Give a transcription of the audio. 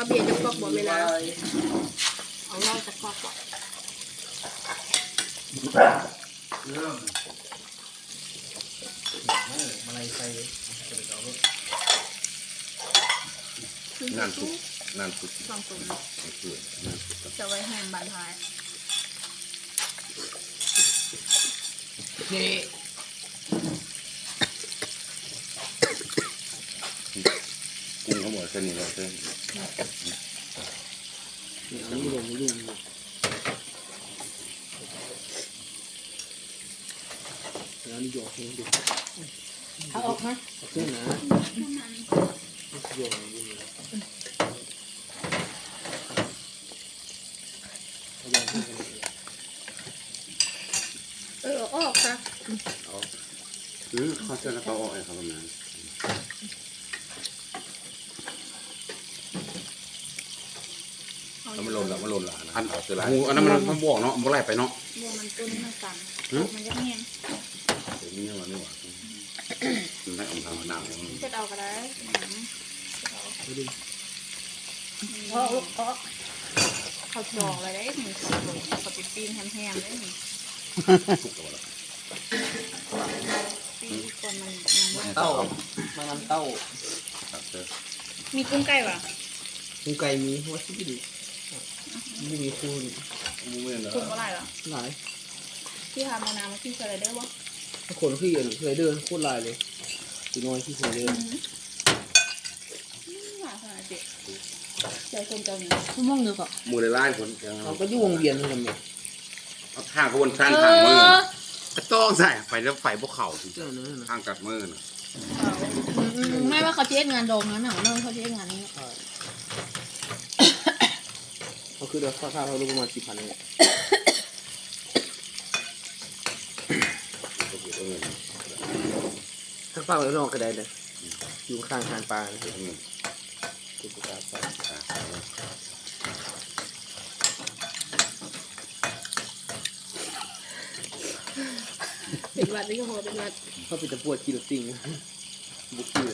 เอาเบียร์จะกอกบอกเวลาเอาเหล้าจะกอกบอกเริ่มมาอะไรใส่นานสุดนานสุดลองตุ่มเกิดนานสุดจะไว้แห้งบานท้ายนี่กุ้งเขาบอกแค่นี้แล้วเส้นนี่เอาลงลงแล้วนี่หยอกเองดิเอาออกนะเอาขึ้นนะหยอกนี่เอาลองขึ้นกันเลยเออเอาออกค่ะเอาหรือเขาจะเขาออกไอ้เขาประมาณ เขาไม่หล่นละไม่หล่นละนะอันเอาเสือลายอันนั้นมันมันบวกเนาะมันไล่ไปเนาะ บัวมันต้นมันสั่นหือมันจะแห้งเดี๋ยวนี้มันนี่หว่ามันได้อมทางหนาวจะเอาก็ได้เอาดิเพราะเพราะเขาจองอะไรได้หนึ่งเขาเขาไปปิ้งแห้งๆได้หนึ่งทุกตัวละปิ้งก่อนมันมันเต้ามาน้ำเต้าครับเจอมีกุ้งไก่ปะกุ้งไก่มีวัตถุดิบ ไม่มีคูณมูเมนต์กุ้งอะไรปะหลายที่ทำมานานมาที่เคยได้วะคนที่เคยเดินโคตรลายเลยตีน้อยที่เคยเดินหาขนาดเด็กใจคนเจ้าเนี่ยคุณมองดูก่อนมูเลยไล่คนเขาก็อยู่วงเวียนเหมือนกันเนี่ยเอาทางขบวนการทางมือต้องใส่ไฟแล้วไฟพวกเขาเจ้าเนื้อนะทางกัดมือนะไม่ว่าเขาเจ๊งานโดงนั้นหนังเรื่องเขาเจ๊งานนี้เขา คือเดี๋ยวค่าค่าเขารู้ประมาณสี่พันเลยถ้าฟังแล้วนอกก็ได้เลยอยู่ข้างทางปลาเนี่ยกุปการปลาเป็นวัดนี่ก็พอเป็นวัดเขาเป็นตะปวดกิโลติงบุกกี้